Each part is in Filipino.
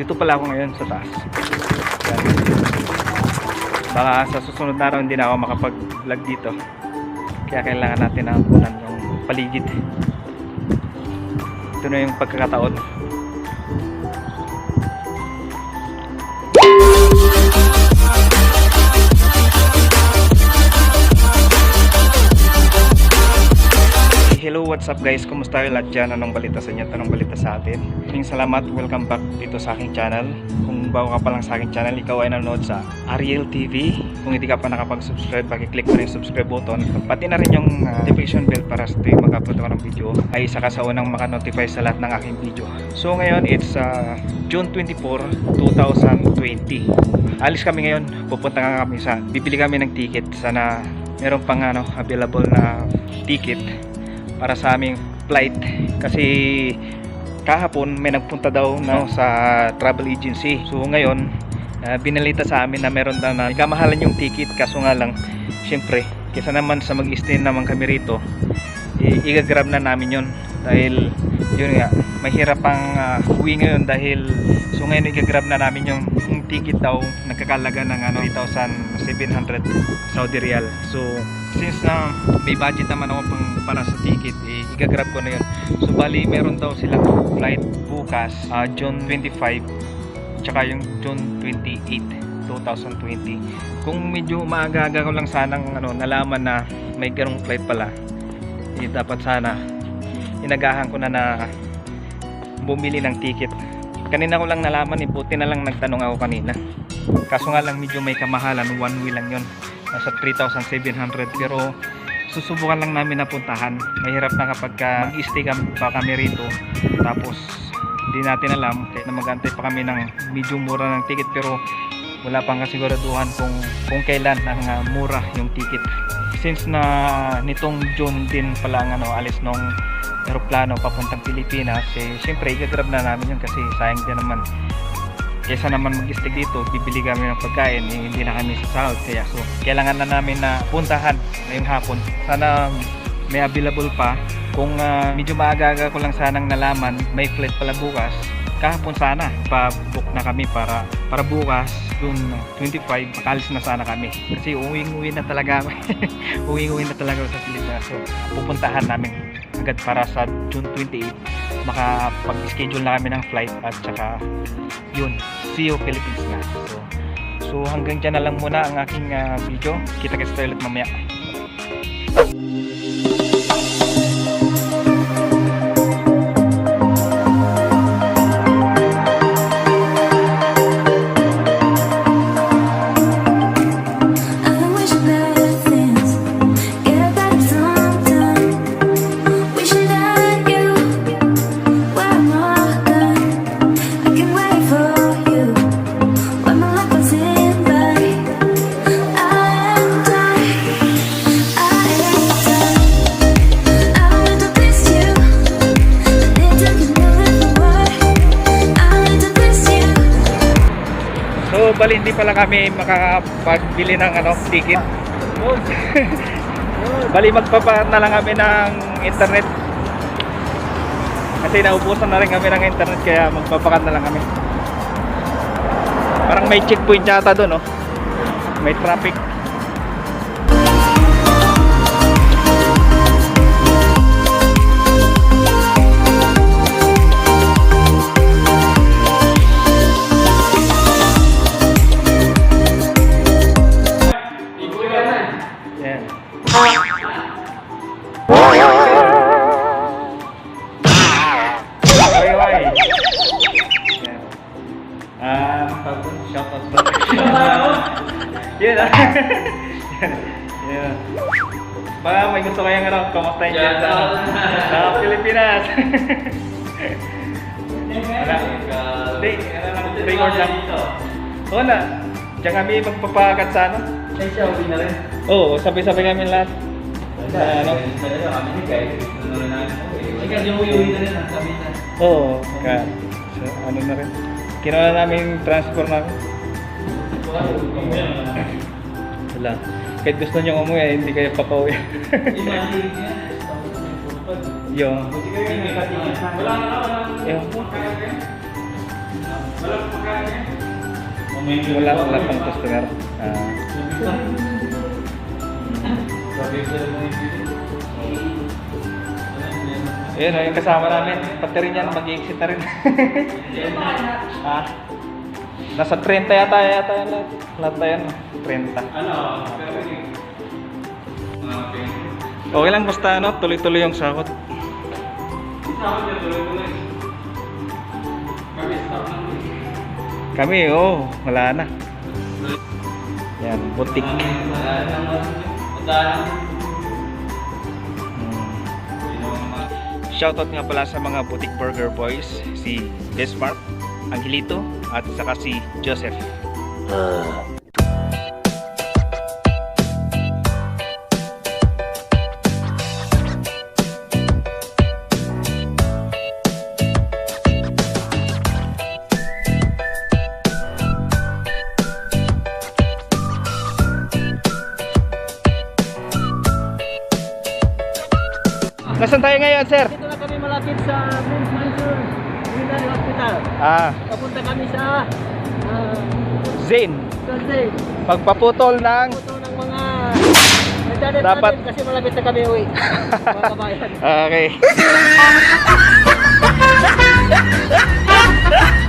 Dito pala ako ngayon sa taas. Yan. Baka sa susunod na araw hindi na ako makapag-vlog dito. Kaya kailangan natin na kunan yung paligid. Ito na yung pagkakataon. What's up guys? Kumusta kayo lahat dyan? Anong balita sa inyo? Anong balita sa atin? Maraming salamat. Welcome back dito sa aking channel. Kung bago ka pa lang sa aking channel, ikaw ay nanonood sa Ariel TV. Kung hindi ka pa nakapag-subscribe, pakiclick mo rin yung subscribe button. Pati na rin yung uh, notification bell para sa tuwing mag-upload ako ng video ay isa ka sa unang maka-notify sa lahat ng aking video. So ngayon, it's uh, June 24, 2020. Alis kami ngayon. Pupunta nga kami sa, bibili kami ng ticket. Sana meron pang ano, available na ticket para sa aming flight. Kasi kahapon may nagpunta daw no, sa travel agency. So ngayon uh, binalita sa amin na meron daw na kamahalan yung ticket. Kaso nga lang syempre kesa naman sa mag-stay naman kami rito i- igagrab na namin yon dahil yun nga mahirap pang uh, uwi ngayon dahil so ngayon igagrab na namin yung ticket daw nagkakalaga ng ano 3,700 Saudi Riyal. So since na may budget naman ako pang para sa ticket eh, igagrab ko na yun. So bali meron daw silang flight bukas ah, June 25 tsaka yung June 28 2020 kung medyo maaga-aga ko lang sanang ano, nalaman na may ganong flight pala eh, dapat sana inagahan ko na na bumili ng ticket kanina ko lang nalaman eh, buti na lang nagtanong ako kanina. Kaso nga lang medyo may kamahalan one way lang yun. Nasa 3,700 pero susubukan lang namin na puntahan. Mahirap na kapag ka mag-stay kami, pa kami rito tapos hindi natin alam kaya na magantay pa kami ng medyo mura ng ticket pero wala pang kasiguraduhan kung kung kailan ang ah, mura yung ticket. Since na nitong June din pala ang ano alis nung eroplano papuntang Pilipinas eh syempre igagrab na namin yun kasi sayang din naman kesa naman mag-stick dito, bibili kami ng pagkain, eh, hindi na kami sasahod. Kaya so, kailangan na namin na puntahan ngayong hapon. Sana may available pa. Kung ah, medyo maaga-aga ko lang sanang nalaman, may flight pala bukas. Kahapon sana, pa-book na kami para para bukas, June 25, makalis na sana kami. Kasi uwing-uwi na talaga uwing-uwi na talaga sa Pilipinas. So, pupuntahan namin agad para sa June 28 makapag-schedule na kami ng flight at saka yun, see you Philippines na. So, so hanggang dyan na lang muna ang aking ah, video. Kita-kits tayo ulit mamaya. Bali hindi pala kami makakapagbili ng ano, ticket. bali magpapa na lang kami ng internet. Kasi naubusan na rin kami ng internet kaya magpapakat na lang kami. Parang may checkpoint yata doon, no? May traffic. Yun ah. Yan. Baka may gusto kayong ano, kamustahin dyan sa, sa Pilipinas. Wala. Hindi, ano lang, record lang. Oo na. Diyan kami magpapakat sa ano. Ay, siya, na rin. Oo, sabay-sabay kami lahat. Sa ano? Talaga kami ni. Ano na namin. Ay, kasi yung uwi na rin. Ang sabi na. Oo, ka, ano na rin. Kinuha namin yung transport namin. Wala. Kahit gusto nyo umuwi, hindi kayo papauwi. Yung, Wala na, wala na. yung, Wala, wala pang customer. Ah, Ayun, oh, yung kasama namin. Pati rin yan, mag-exit na rin. ah, nasa 30 yata yata yan lahat. Na yan. 30. Ano? Okay lang basta ano, tuloy-tuloy yung sahod. Kami, oh, wala na. Yan, butik. Hmm. Shoutout nga pala sa mga Butik Burger Boys, si Desmart, Angelito, at saka si Joseph. Nasaan tayo ngayon, sir? Dito na kami malapit sa Prince Mansur Military Hospital. Ah, Papunta kami sa uh, Zane. Sunday. Pagpaputol ng... Ito ng mga nagdadat Dapat- natin kasi malapit na kami uwi. mga kabayan. Okay.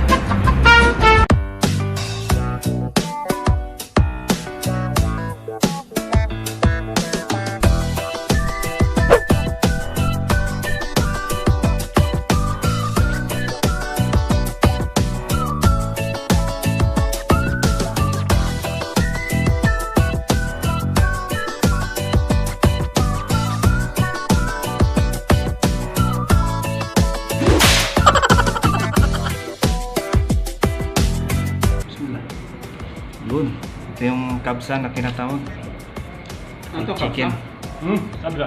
kabsa na tinatawag. Ito, Chicken. Hmm, sabra.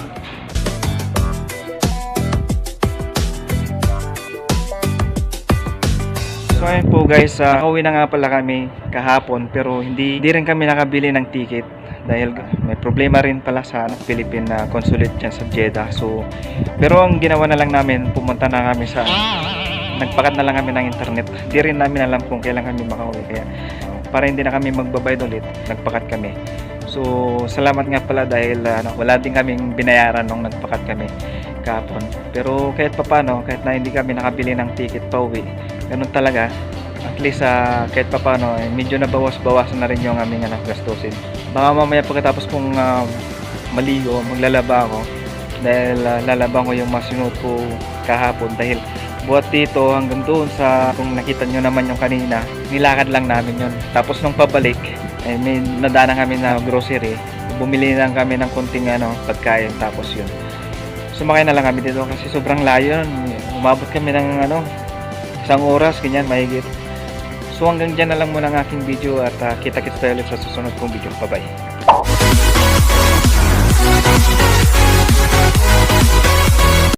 So ayun po guys, uh, uwi na nga pala kami kahapon pero hindi, hindi rin kami nakabili ng ticket dahil may problema rin pala sa ano, Philippine na consulate dyan sa Jeddah. So, pero ang ginawa na lang namin, pumunta na kami sa nagpakat na lang kami ng internet. Hindi rin namin alam kung kailan kami makauwi kaya para hindi na kami magbabayad ulit, nagpakat kami. So, salamat nga pala dahil ano, wala din kaming binayaran nung nagpakat kami kahapon. Pero kahit papano, kahit na hindi kami nakabili ng ticket pa uwi, ganun talaga. At least ah, kahit papano, eh, medyo nabawas-bawasan na rin yung aming anak gastusin. Baka mamaya pagkatapos kong ah, maligo, maglalaba ako dahil ah, lalaba ko yung masinuot ko kahapon dahil buhat dito hanggang doon sa kung nakita nyo naman yung kanina nilakad lang namin yun. Tapos nung pabalik eh, may nadaanan kami na grocery. Bumili lang kami ng konting ano, pagkain tapos yun. Sumakay na lang kami dito kasi sobrang layo umabot kami ng ano isang oras ganyan mahigit. So hanggang dyan na lang muna ang aking video at ah, kita-kits tayo ulit sa susunod kong video. Bye bye